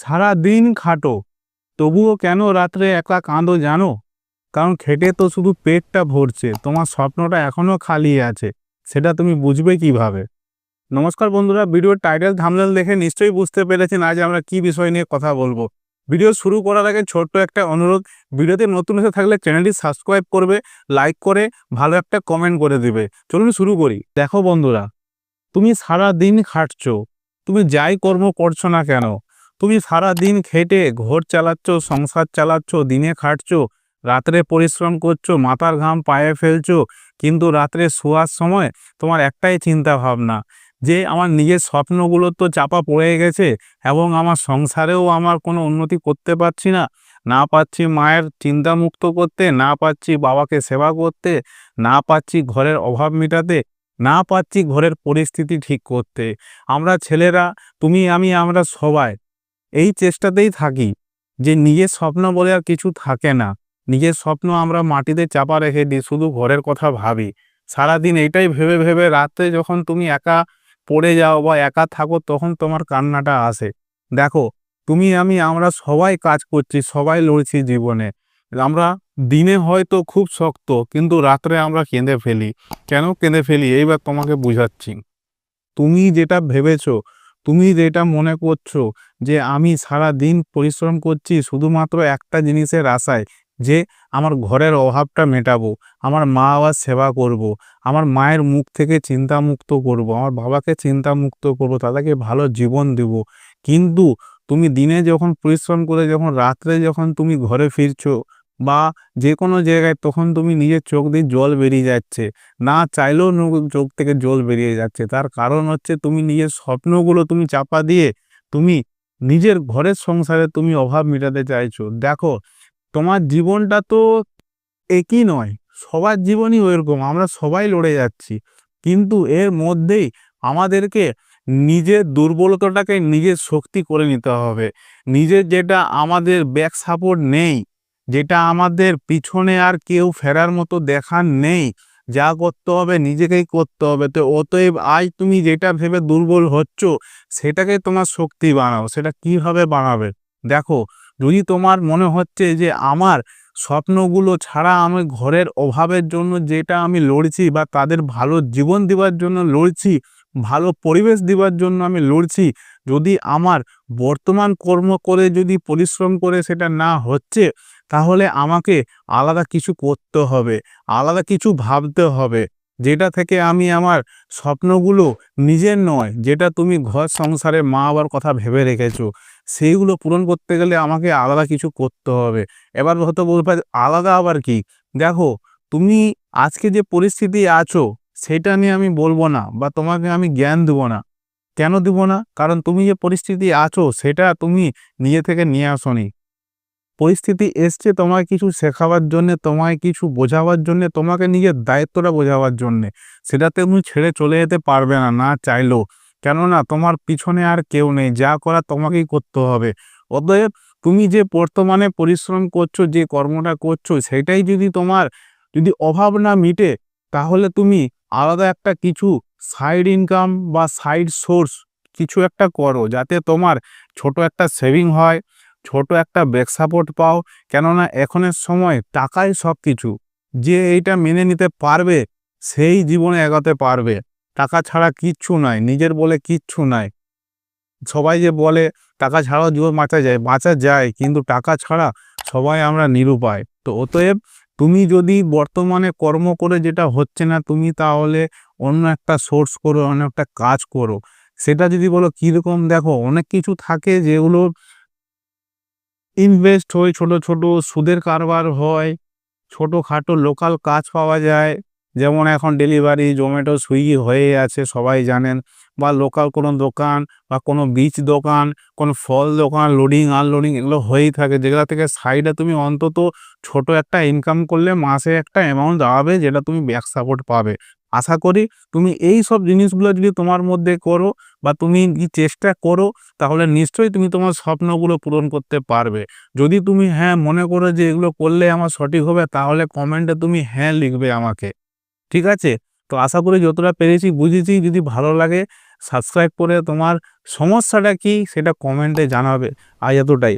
সারা দিন খাটো, তবুও কেন রাত্রে একা কাঁদো জানো? কারণ খেটে তো শুধু পেটটা ভরছে, তোমার স্বপ্নটা এখনও খালি আছে, সেটা তুমি বুঝবে কীভাবে? নমস্কার বন্ধুরা, ভিডিওর টাইটেল থামনেল দেখে নিশ্চয়ই বুঝতে পেরেছেন আজ আমরা কি বিষয় নিয়ে কথা বলব। ভিডিও শুরু করার আগে ছোট্ট একটা অনুরোধ, ভিডিওতে নতুন এসে থাকলে চ্যানেলটি সাবস্ক্রাইব করবে, লাইক করে ভালো একটা কমেন্ট করে দিবে। চলুন শুরু করি। দেখো বন্ধুরা, তুমি সারা দিন খাটছো, তুমি যাই কর্ম করছ না কেন? তুমি সারা দিন খেটে, ঘর চালাচ্ছ, সংসার চালাচ্ছ, দিনে খাটছো, রাত্রে পরিশ্রম করছ, মাথার ঘাম পায়ে ফেলছো, কিন্তু রাত্রে শোয়ার সময় তোমার একটাই চিন্তা ভাবনা, যে আমার নিজের স্বপ্নগুলো তো চাপা পড়ে গেছে এবং আমার সংসারেও আমার কোনো উন্নতি করতে পারছি না। না পাচ্ছি মায়ের চিন্তা মুক্ত করতে, না পাচ্ছি বাবাকে সেবা করতে, না পাচ্ছি ঘরের অভাব মেটাতে, না পাচ্ছি ঘরের পরিস্থিতি ঠিক করতে। আমরা ছেলেরা, তুমি, আমি, আমরা সবাই এই চেষ্টাতেই থাকি, যে নিজের স্বপ্ন বলে আর কিছু থাকে না। নিজের স্বপ্ন আমরা মাটিতে চাপা রেখে দিই শুধু ঘরের কথা ভাবি। সারাদিন এইটাই ভেবে ভেবে রাতে যখন তুমি একা পড়ে যাও বা একা থাকো তখন তোমার কান্নাটা আসে। দেখো, তুমি, আমি, আমরা সবাই কাজ করছি, সবাই লড়ছি জীবনে। আমরা দিনে হয়তো খুব শক্ত, কিন্তু রাত্রে আমরা কেঁদে ফেলি। কেন কেঁদে ফেলি? এইবার তোমাকে বুঝাচ্ছি। তুমি যেটা ভেবেছো তুমি যেটা মনে করছ যে আমি সারা দিন পরিশ্রম করছি শুধুমাত্র একটা জিনিসের আশায়, যে আমার ঘরের অভাবটা মেটাবো, আমার মা বাবার সেবা করব। আমার মায়ের মুখ থেকে চিন্তা মুক্ত করব। আমার বাবাকে চিন্তা মুক্ত করব, তাদেরকে ভালো জীবন দেব কিন্তু তুমি দিনে যখন পরিশ্রম করে, যখন রাত্রে যখন তুমি ঘরে ফিরছো বা যে কোনো জায়গায় তখন তুমি নিজের চোখ দিয়ে জল বেরিয়ে যাচ্ছে। না চাইলেও চোখ থেকে জল বেরিয়ে যাচ্ছে। তার কারণ হচ্ছে তুমি নিজের স্বপ্নগুলো তুমি চাপা দিয়ে তুমি নিজের ঘরের সংসারে তুমি অভাব মেটাতে চাইছো। দেখো, তোমার জীবনটা তো একই নয়। সবার জীবনই ওইরকম। আমরা সবাই লড়ে যাচ্ছি। কিন্তু এর মধ্যেই আমাদেরকে নিজের দুর্বলতাটাকে নিজের শক্তি করে নিতে হবে। নিজের যেটা আমাদের ব্যাক সাপোর্ট নেই যেটা আমাদের পিছনে আর কেউ ফেরার মতো দেখার নেই। যা করতে হবে নিজেকেই করতে হবে। তো অতএব আজ তুমি যেটা ভেবে দুর্বল হচ্ছ, সেটাকে তোমার শক্তি বানাও। সেটা কীভাবে বানাবে? দেখো, যদি তোমার মনে হচ্ছে যে আমার স্বপ্নগুলো ছাড়া আমি ঘরের অভাবের জন্য যেটা আমি লড়ছি বা তাদের ভালো জীবন দেওয়ার জন্য লড়ছি, ভালো পরিবেশ দেওয়ার জন্য আমি লড়ছি, যদি আমার বর্তমান কর্ম করে যদি পরিশ্রম করে সেটা না হচ্ছে তাহলে আমাকে আলাদা কিছু করতে হবে, আলাদা কিছু ভাবতে হবে, যেটা থেকে আমি আমার স্বপ্নগুলো নিজের নয়, যেটা তুমি ঘর সংসারে মা বাবার কথা ভেবে রেখেছো, সেইগুলো পূরণ করতে গেলে আমাকে আলাদা কিছু করতে হবে। এবার হয়তো বলবে আলাদা আবার কি? দেখো, তুমি আজকে যে পরিস্থিতি আছো, সেটা নিয়ে আমি বলব না বা তোমাকে আমি জ্ঞান দেবো না। কেন দেবো না? কারণ তুমি যে পরিস্থিতি আছো, সেটা তুমি নিজে থেকে নিয়ে আসোনি। পরিস্থিতি এসছে তোমায় কিছু শেখাবার জন্যে, তোমায় কিছু বোঝাবার জন্যে, তোমাকে নিজের দায়িত্বটা বোঝাবার জন্যে। সেটাতে তুমি ছেড়ে চলে যেতে পারবে না না চাইলেও। কেননা তোমার পিছনে আর কেউ নেই, যা করা তোমাকেই করতে হবে। অতএব তুমি যে বর্তমানে পরিশ্রম করছ, যে কর্মটা করছ, সেটাই যদি তোমার যদি অভাব না মিটে, তাহলে তুমি আলাদা একটা কিছু সাইড ইনকাম বা সাইড সোর্স কিছু একটা করো, যাতে তোমার ছোট একটা সেভিং হয়। ছোট একটা ব্যাক সাপোর্ট পাও। কেননা এখনের সময় টাকাই সব কিছু যে এইটা মেনে নিতে পারবে, সেই জীবনে এগোতে পারবে। টাকা ছাড়া কিচ্ছু নাই, নিজের বলে কিচ্ছু নাই। সবাই যে বলে, টাকা ছাড়াও জীবন বাঁচা যায়। বাঁচা যায়, কিন্তু টাকা ছাড়া সবাই আমরা নিরুপায়। তো অতএব তুমি যদি বর্তমানে কর্ম করে যেটা হচ্ছে না, তুমি তাহলে অন্য একটা সোর্স করো, অন্য একটা কাজ করো। সেটা যদি বলো, কীরকম দেখো? অনেক কিছু থাকে যেগুলো ইনভেস্ট হয় ছোট ছোট সুদের কারবার হয়, ছোটোখাটো লোকাল কাজ পাওয়া যায়। যেমন এখন ডেলিভারি জোম্যাটো সুইগি হয়ে আছে, সবাই জানেন। বা লোকাল কোনো দোকান বা কোনো বীজ দোকান, কোনো ফল দোকান লোডিং আনলোডিং এগুলো হয়েই থাকে। যেগুলো থেকে সাইডে তুমি অন্তত ছোট একটা ইনকাম করলে মাসে একটা অ্যামাউন্ট দাঁড়াবে, যেটা তুমি ব্যাক সাপোর্ট পাবে। আশা করি তুমি এই সব জিনিসগুলো যদি তোমার মধ্যে করো বা তুমি চেষ্টা করো, তাহলে নিশ্চয়ই তুমি তোমার স্বপ্নগুলো পূরণ করতে পারবে। যদি তুমি হ্যাঁ মনে করো যে এগুলো করলে আমার সঠিক হবে, তাহলে কমেন্টে তুমি হ্যাঁ লিখবে আমাকে। ঠিক আছে? তো আশা করি যতটা পেরেছি, বুঝেছি। যদি ভালো লাগে সাবস্ক্রাইব করে তোমার সমস্যাটা কি, সেটা কমেন্টে জানাবে। আজ এতটাই।